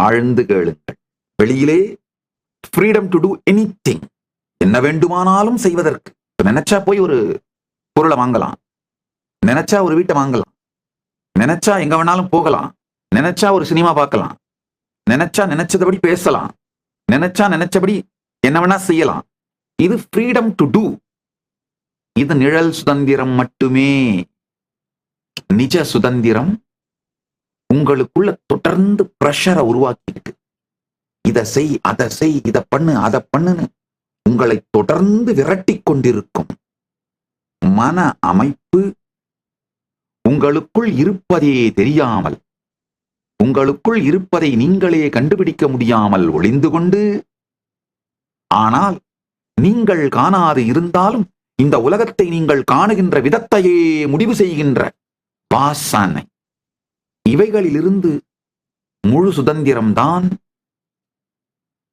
ஆழ்ந்து கேளுங்கள். வெளியிலே ஃப்ரீடம் டு டூ எனி என்ன வேண்டுமானாலும் செய்வதற்கு. நினைச்சா போய் ஒரு பொருளை வாங்கலாம். நினைச்சா ஒரு வீட்டை வாங்கலாம். நினைச்சா எங்க வேணாலும் போகலாம். நினைச்சா ஒரு சினிமா பார்க்கலாம். நினைச்சா நினைச்சபடி பேசலாம். நினைச்சா நினைச்சபடி என்ன வேணா செய்யலாம். இது ஃப்ரீடம் டு டூ இது நிழல் சுதந்திரம் மட்டுமே. நிஜ சுதந்திரம் உங்களுக்குள்ள தொடர்ந்து பிரஷரை உருவாக்கிட்டு இதை செய் அதை செய் இதை பண்ணு அதை பண்ணுன்னு உங்களை தொடர்ந்து விரட்டி கொண்டிருக்கும் மன அமைப்பு உங்களுக்குள் இருப்பதே தெரியாமல் உங்களுக்குள் இருப்பதை நீங்களே கண்டுபிடிக்க முடியாமல் ஒளிந்து கொண்டு ஆனால் நீங்கள் காணாது இருந்தாலும் இந்த உலகத்தை நீங்கள் காணுகின்ற விதத்தையே முடிவு செய்கின்ற வாசனை. இவைகளிலிருந்து முழு சுதந்திரம்தான்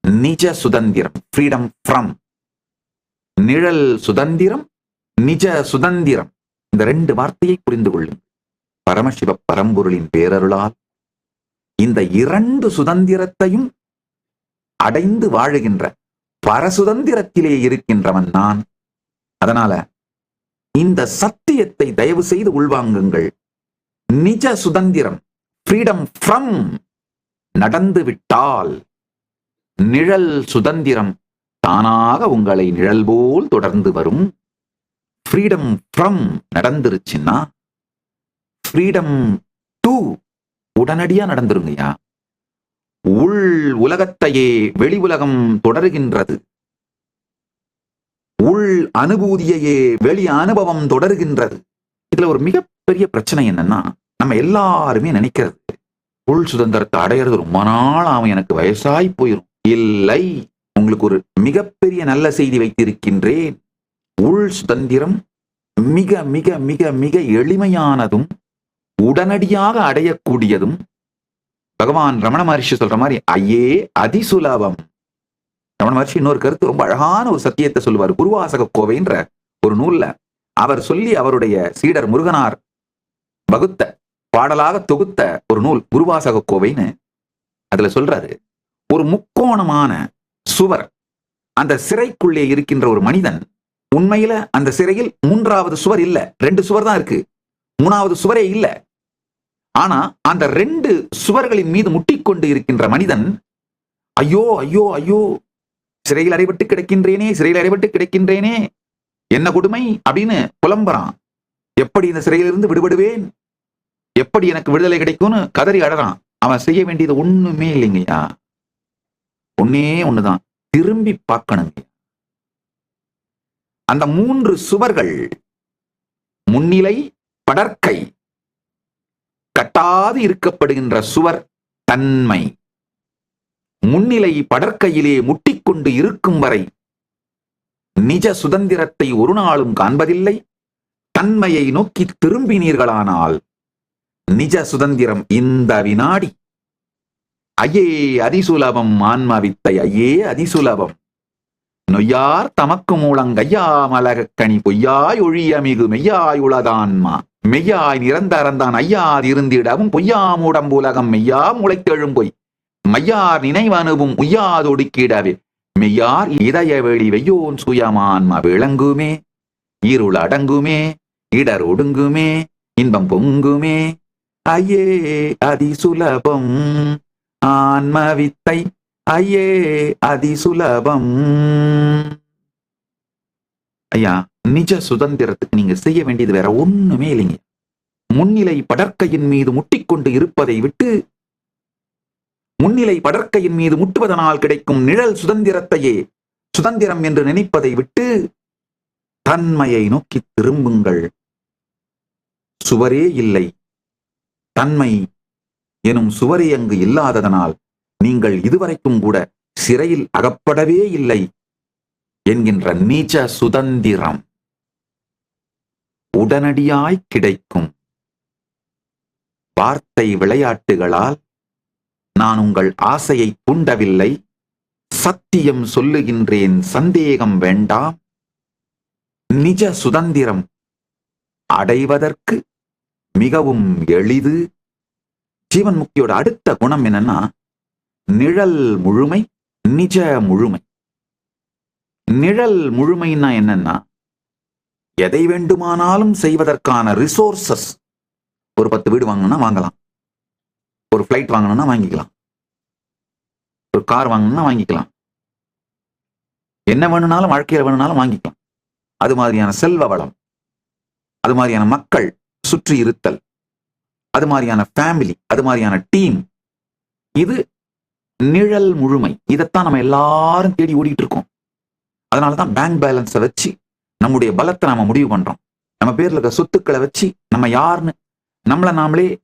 நிஜ சுதந்திரம் ஃப்ரீடம் ஃப்ரம் நிழல் சுதந்திரம் நிஜ சுதந்திரம். இந்த ரெண்டு வார்த்தையை புரிந்து கொள்ளுங்கள். பரமசிவ பரம்பொருளின் பேரருளால் இந்த இரண்டு சுதந்திரத்தையும் அடைந்து வாழுகின்ற பரசுதந்திரத்திலே இருக்கின்றவன் நான். அதனால இந்த சத்தியத்தை தயவு செய்து உள்வாங்குங்கள். நிஜ சுதந்திரம் ஃப்ரீடம் ஃப்ரம் நடந்து விட்டால் நிழல் சுதந்திரம் தானாக உங்களை நிழல் போல் தொடர்ந்து வரும். ஃப்ரீடம் ஃப்ரம் நடந்துருச்சுன்னா ஃப்ரீடம் டூ உடனடியா நடந்துருங்கய்யா. உள் உலகத்தையே வெளி உலகம் தொடர்கின்றது. உள் அனுபூதியையே வெளி அனுபவம் தொடர்கின்றது. இதுல ஒரு மிக மிகப்பெரிய பிரச்சனை என்னன்னா நம்ம எல்லாருமே நினைக்கிறது உள் சுதந்திரத்தை அடையிறது ரொம்ப நாள் அவன் எனக்கு வயசாய் போயிரும். இல்லை உங்களுக்கு ஒரு மிகப்பெரிய நல்ல செய்தி வைத்திருக்கின்றேன். உள் சுதந்திரம் மிக மிக மிக மிக எளிமையானதும் உடனடியாக அடையக்கூடியதும் பகவான் ரமண மகர்ஷி சொல்ற மாதிரி ஐயே அதிசுலபம். ரமண மகர்ஷி இன்னொரு கருத்து ரொம்ப அழகான ஒரு சத்தியத்தை சொல்லுவார். குருவாசக கோவைன்ற ஒரு நூல்ல அவர் சொல்லி அவருடைய சீடர் முருகனார் வகுத்த பாடலாக தொகுத்த ஒரு நூல் குருவாசக கோவைன்னு அதுல சொல்றாரு. ஒரு முக்கோணமான சுவர் அந்த சிறைக்குள்ளே இருக்கின்ற ஒரு மனிதன் உண்மையில அந்த சிறையில் மூன்றாவது சுவர் இல்ல ரெண்டு சுவர் தான் இருக்கு. மூணாவது சுவரே இல்ல. ஆனா அந்த ரெண்டு சுவர்களின் மீது முட்டிக்கொண்டு இருக்கின்ற மனிதன் ஐயோ ஐயோ ஐயோ சிறையில் அடைபட்டு கிடக்கின்றேனே சிறையில் அடைபட்டு கிடக்கின்றேனே என்ன கொடுமை? அப்படின்னு புலம்புறான். எப்படி இந்த சிறையிலிருந்து விடுபடுவேன்? எப்படி எனக்கு விடுதலை கிடைக்கும்னு கதறி அடறான் அவன் செய்ய வேண்டியது ஒண்ணுமே இல்லைங்கய்யா. ஒன்னே ஒண்ணுதான். திரும்பி பார்க்கணுங்க அந்த மூன்று சுவர்கள் முன்னிலை படற்கை கட்டாது இருக்கப்படுகின்ற சுவர் தன்மை. முன்னிலை படற்கையிலே முட்டிக்கொண்டு இருக்கும் வரை நிஜ சுதந்திரத்தை ஒரு நாளும் காண்பதில்லை. தன்மையை நோக்கி திரும்பினீர்களானால் நிஜ சுதந்திரம் இந்த வினாடி. ஐயே அதிசுலபம் ஆன்மவித்தை. ஐயே அதிசுலபம். நொய்யார் தமக்கு மூலங்கையா மலகக்கனி பொய்யாய் ஒழிய மிகு மெய்யாய் உளதான்மா. மெய்யாய் நிரந்தரந்தான் ஐயார் இருந்திடவும் பொய்யாமூடம் உலகம் மெய்யா முளைத்தெழும் பொய். மையார் நினைவனுவும் உய்யாதொடுக்கிடவே மெய்யார் இதய வெளி வெய்யோன் சுயமான்மா விளங்குமே. இருள் அடங்குமே. இடர் ஒடுங்குமே. இன்பம் பொங்குமே. ஐயே அதிசுலபம். ஆன்மவித்தை. ஐயே அதிசுலபம். ஐயா நிஜ சுதந்திரத்துக்கு நீங்க செய்ய வேண்டியது வேற ஒண்ணுமே இல்லைங்க. முன்னிலை படற்கையின் மீது முட்டிக்கொண்டு இருப்பதை விட்டு முன்னிலை படற்கையின் மீது முட்டுவதனால் கிடைக்கும் நிழல் சுதந்திரத்தையே சுதந்திரம் என்று நினைப்பதை விட்டு தன்மையை நோக்கி திரும்புங்கள். சுவரே இல்லை. தன்மை எனும் சுவரி அங்கு இல்லாததனால் நீங்கள் இதுவரைக்கும் கூட சிறையில் அகப்படவே இல்லை என்கின்ற நீச்ச சுதந்திரம் உடனடியாய் கிடைக்கும். வார்த்தை விளையாட்டுகளால் நான் உங்கள் ஆசையை தூண்டவில்லை. சத்தியம் சொல்லுகின்றேன் சந்தேகம் வேண்டாம். நிஜ சுதந்திரம் அடைவதற்கு மிகவும் எளிது. ஜீவன் முக்தியோட அடுத்த குணம் என்னன்னா நிழல் முழுமை நிஜ முழுமை. நிழல் முழுமைன்னா என்னன்னா எதை வேண்டுமானாலும் செய்வதற்கான ரிசோர்சஸ் ஒரு பத்து வீடு வாங்கணும்னா வாங்கலாம். ஒரு ஃப்ளைட் வாங்கணும்னா வாங்கிக்கலாம். ஒரு கார் வாங்கணும்னா வாங்கிக்கலாம். என்ன வேணும்னாலும் வாழ்க்கையில் வேணும்னாலும் வாங்கிக்கலாம். அது மாதிரியான செல்வ வளம். அது மாதிரியான மக்கள். சுற்றி இருத்தல் அது மாதிரியான ஃபேமிலி அது மாதிரியான டீம் இது நிழல் முழுமை. இதைத்தான் நம்ம எல்லாரும் தேடி ஓடிட்டு இருக்கோம். அதனாலதான் பேங்க் பேலன்ஸை வச்சு நம்முடைய பலத்தை நம்ம முடிவு பண்றோம். நம்ம பேர்ல இருக்க சொத்துக்களை வச்சு நம்ம யாருன்னு நம்மளை நாமளே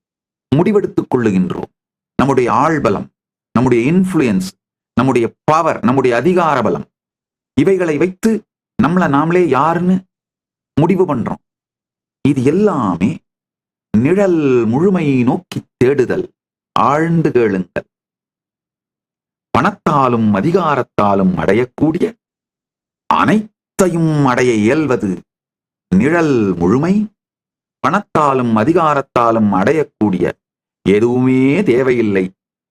முடிவெடுத்துக் கொள்ளுகின்றோம். நம்முடைய ஆழ்பலம் நம்முடைய இன்ஃப்ளூயன்ஸ் நம்முடைய பவர் நம்முடைய அதிகார பலம் இவைகளை வைத்து நம்மளை நாமளே யாருன்னு முடிவு பண்றோம். இது எல்லாமே நிழல் முழுமையை நோக்கி தேடுதல் ஆழ்ந்து கேளுங்கள். பணத்தாலும் அதிகாரத்தாலும் அடையக்கூடிய அனைத்தையும் அடைய இயல்வது நிழல் முழுமை பணத்தாலும் அதிகாரத்தாலும் அடையக்கூடிய எதுவுமே தேவையில்லை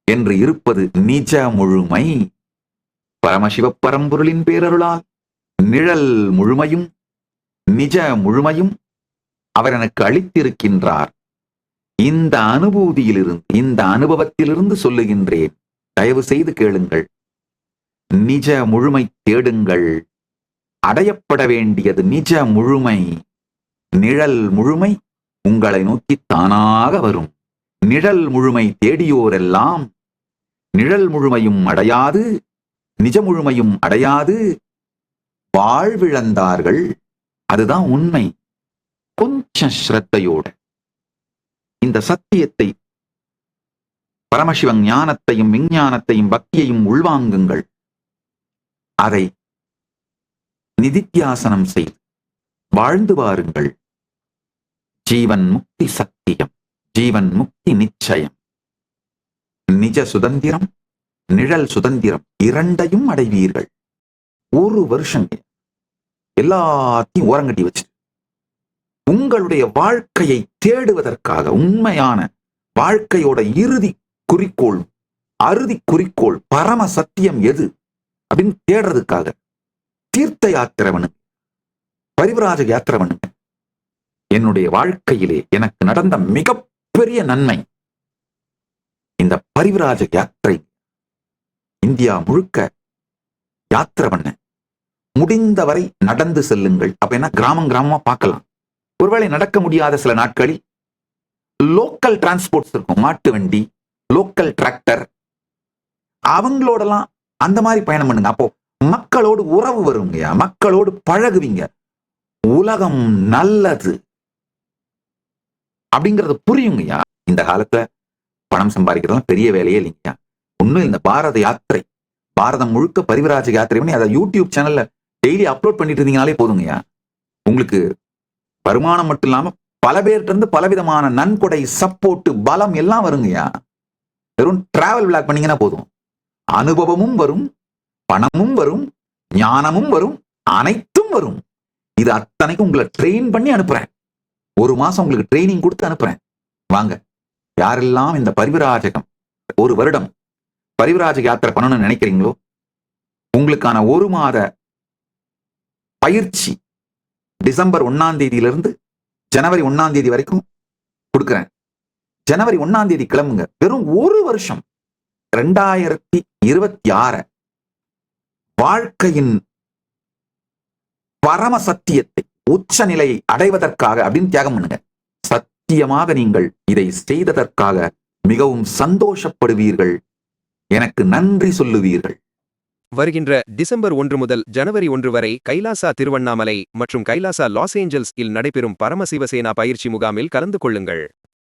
என்று இருப்பது நிஜ முழுமை. பரமசிவ பரம்பொருளின் பேரருளால் நிழல் முழுமையும் நிஜ முழுமையும் அவர் எனக்கு அளித்திருக்கின்றார். இந்த அனுபூதியிலிருந்து இந்த அனுபவத்திலிருந்து சொல்லுகின்றேன். தயவு செய்து கேளுங்கள். நிஜ முழுமை தேடுங்கள். அடையப்பட வேண்டியது நிஜ முழுமை. நிழல் முழுமை உங்களை நோக்கி தானாக வரும். நிழல் முழுமை தேடியோரெல்லாம் நிழல் முழுமையும் அடையாது நிஜ முழுமையும் அடையாது. வாழ்விழந்தார்கள். அதுதான் உண்மை. கொஞ்சம் ஸ்ரத்தையோட இந்த சத்தியத்தை பரமசிவன் ஞானத்தையும் விஞ்ஞானத்தையும் பக்தியையும் உள்வாங்குங்கள். அதை நிதித்தியாசனம் செய்து வாழ்ந்து வாருங்கள். ஜீவன் முக்தி சத்தியம் ஜீவன் முக்தி நிச்சயம். நிஜ சுதந்திரம் நிழல் சுதந்திரம் இரண்டையும் அடைவீர்கள். ஒரு வருஷம் எல்லாத்தையும் ஓரங்கட்டி வச்சு உங்களுடைய வாழ்க்கையை தேடுவதற்காக உண்மையான வாழ்க்கையோட இறுதி குறிக்கோள் அறுதி குறிக்கோள் பரம சத்தியம் எது அப்படின்னு தேடுறதுக்காக தீர்த்த யாத்திரை பண்ணுங்க பரிவராஜ யாத்திரை பண்ணுங்க என்னுடைய வாழ்க்கையிலே எனக்கு நடந்த மிகப்பெரிய நன்மை இந்த பரிவராஜ யாத்திரை இந்தியா முழுக்க யாத்திரை பண்ண முடிந்தவரை நடந்து செல்லுங்கள். அப்ப என்ன கிராமம் கிராமமா பார்க்கலாம். ஒருவேளை நடக்க முடியாத சில நாட்களில் லோக்கல் டிரான்ஸ்போர்ட்ஸ் இருக்கும். மாட்டு வண்டி லோக்கல் டிராக்டர் அவங்களோடலாம் அந்த மாதிரி பயணம் பண்ணுங்க. அப்போ மக்களோடு உறவு வருங்கய்யா மக்களோடு பழகுவீங்க. உலகம் நல்லது அப்படிங்கறது புரியுங்கய்யா. இந்த காலத்துல பணம் சம்பாதிக்கிறதுலாம் பெரிய வேலையே இல்லைங்கய்யா. ஒன்னும் இந்த பாரத யாத்திரை. பாரதம் முழுக்க பரிவராஜ யாத்திரை பண்ணி அதை யூடியூப் சேனல்ல டெய்லி அப்லோட் பண்ணிட்டு இருந்தீங்கனாலே போதுங்கய்யா. உங்களுக்கு வருமானம் மட்டும் இல்லாம பல பேர்கிட்ட இருந்து பலவிதமான நன்கொடை சப்போர்ட் பலம் எல்லாம் வருங்கய்யா. வெறும் டிராவல் விளாக் பண்ணீங்கன்னா போதும். அனுபவமும் வரும் பணமும் வரும் ஞானமும் வரும் அனைத்தும் வரும். இது அத்தனைக்கும் உங்களை ட்ரெயின் பண்ணி அனுப்புறேன். ஒரு மாசம் உங்களுக்கு ட்ரைனிங் கொடுத்து அனுப்புறேன். வாங்க. யாரெல்லாம் இந்த பரிவிராஜகம் ஒரு வருடம் பரிவிராஜக யாத்திரை பண்ணணும்னு நினைக்கிறீங்களோ உங்களுக்கான ஒரு மாத பயிற்சி டிசம்பர் ஒன்னாம் தேதியிலிருந்து ஜனவரி ஒன்னாம் தேதி வரைக்கும் கொடுக்குறேன். ஜனவரி ஒன்னாம் தேதி கிளம்புங்க. வெறும் ஒரு வருஷம் ரெண்டாயிரத்தி இருபத்தி ஆற வாழ்க்கையின் பரம சத்தியத்தை உச்ச நிலையை அடைவதற்காக அப்படின்னு தியாகம் பண்ணுங்க. சத்தியமாக நீங்கள் இதை செய்ததற்காக மிகவும் சந்தோஷப்படுவீர்கள். எனக்கு நன்றி சொல்லுவீர்கள். வருகின்ற டிசம்பர் ஒன்று முதல் ஜனவரி ஒன்று வரை கைலாசா திருவண்ணாமலை மற்றும் கைலாசா லாஸ் ஏஞ்சல்ஸ் இல் நடைபெறும் பரமசிவசேனா பயிற்சி முகாமில் கலந்து கொள்ளுங்கள்.